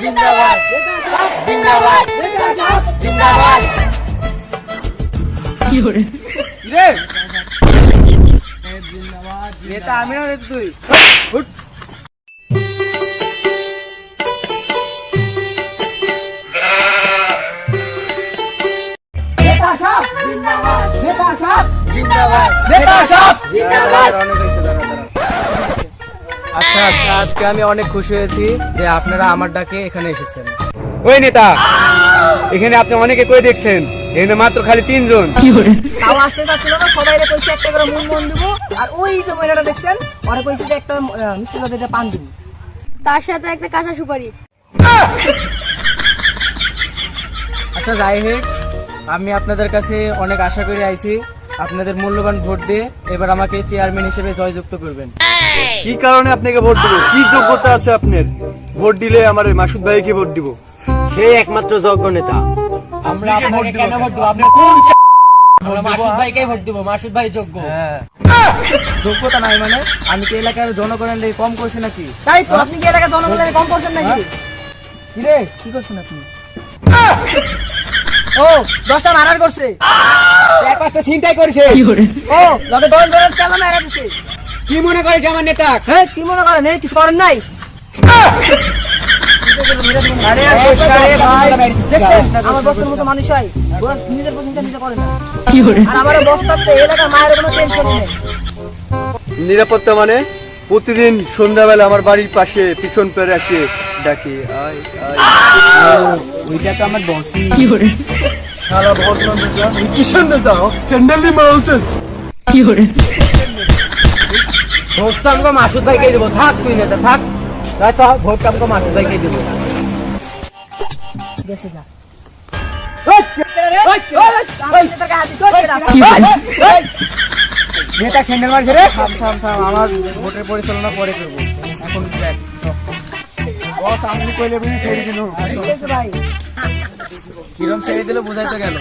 জিন্দাবাদ। জিন্দাবাদ। জিন্দাবাদ। রে নেতা আমি না তুই। উঠ। জিন্দাবাদ। জিন্দাবাদ। নেতা সাহেব! জিন্দাবাদ। আচ্ছা আচ্ছা, আজকে আমি অনেক খুশি হয়েছি যে আপনারা আমার ডাকে এখানে এসেছেন। ওই নেতা এখানে আপনি অনেকে কই দেখছেন? এখানে মাত্র খালি তিনজন। তাও আসতে চাচ্ছিল না সবাই রে কইছে একটা করে মন মন দিব। আর ওই যে মহিলাটা দেখছেন ওরা কইছে যে একটা মিষ্টি কথা পান দিব। তার সাথে একটা কাঁচা সুপারি। আচ্ছা যাই হোক আমি আপনাদের কাছে অনেক আশা করে আইছি আপনাদের মূল্যবান ভোট দিয়ে এবার আমাকে চেয়ারম্যান হিসেবে জয়যুক্ত করবেন। কি কারণে আপনাকে ভোট দিব? কি যোগ্যতা আছে আপনার? ভোট দিলে আমার এই মাসুদ ভাইকে ভোট দিব। সে একমাত্র যোগ্য নেতা। আমরা আপনাকে কেন ভোট দেবো? আপনি কোন মাসুদ ভাইকে ভোট দেবো মাসুদ ভাই যোগ্য। যোগ্যতা নাই মানে? আমি কি এলাকার জনগণের লেগে কম করছি নাকি? তাই তো আপনি কি এলাকায় জনগণের কম করছেন নাকি? কিরে কি করছেন আপনি? ও দশটা মারার করছে। চার পাঁচটা চিন্তাই করেছে। ও দশ দিছে। কি মনে করেছে আমার নেতা? হ্যাঁ কি মনে করেন এই কিছু করেন নাই। আরে আর দোষটা রে ভাই। দেখছেন? আমার বসের মতো মানুষ হয়। নিজের প্রশংসা নিজে করে না। আর আমার বস্তাতে এলাকার মায়ের কোনো টেনশন নেই। নিরাপত্তা মানে প্রতিদিন সন্ধ্যাবেলা আমার বাড়ির পাশে পিছন পেরে আসে ডাকে আয় আয়। ওইটা তো আমার বসই। সারা ভোট না দিতাম কিষণ নেতা স্যান্ডেল দিয়ে মারছেন ভোট তো আমাকে মাসুদ ভাইকে দেবো। থাক তুই নেতা থাক। তাই সব ভোট তো আমাকে মাসুদ ভাইকে দেবো। গেছে যা। নেতা স্যান্ডেল মারছে রে। থাম থাম থাম আমার ভোটের পরিচালনা পরে করব। এখন দেখ বস আমি কইলে বুঝি ছেড়ে দিল ভাই। কিরম ছেড়ে দিলে বুঝাই তো গেল?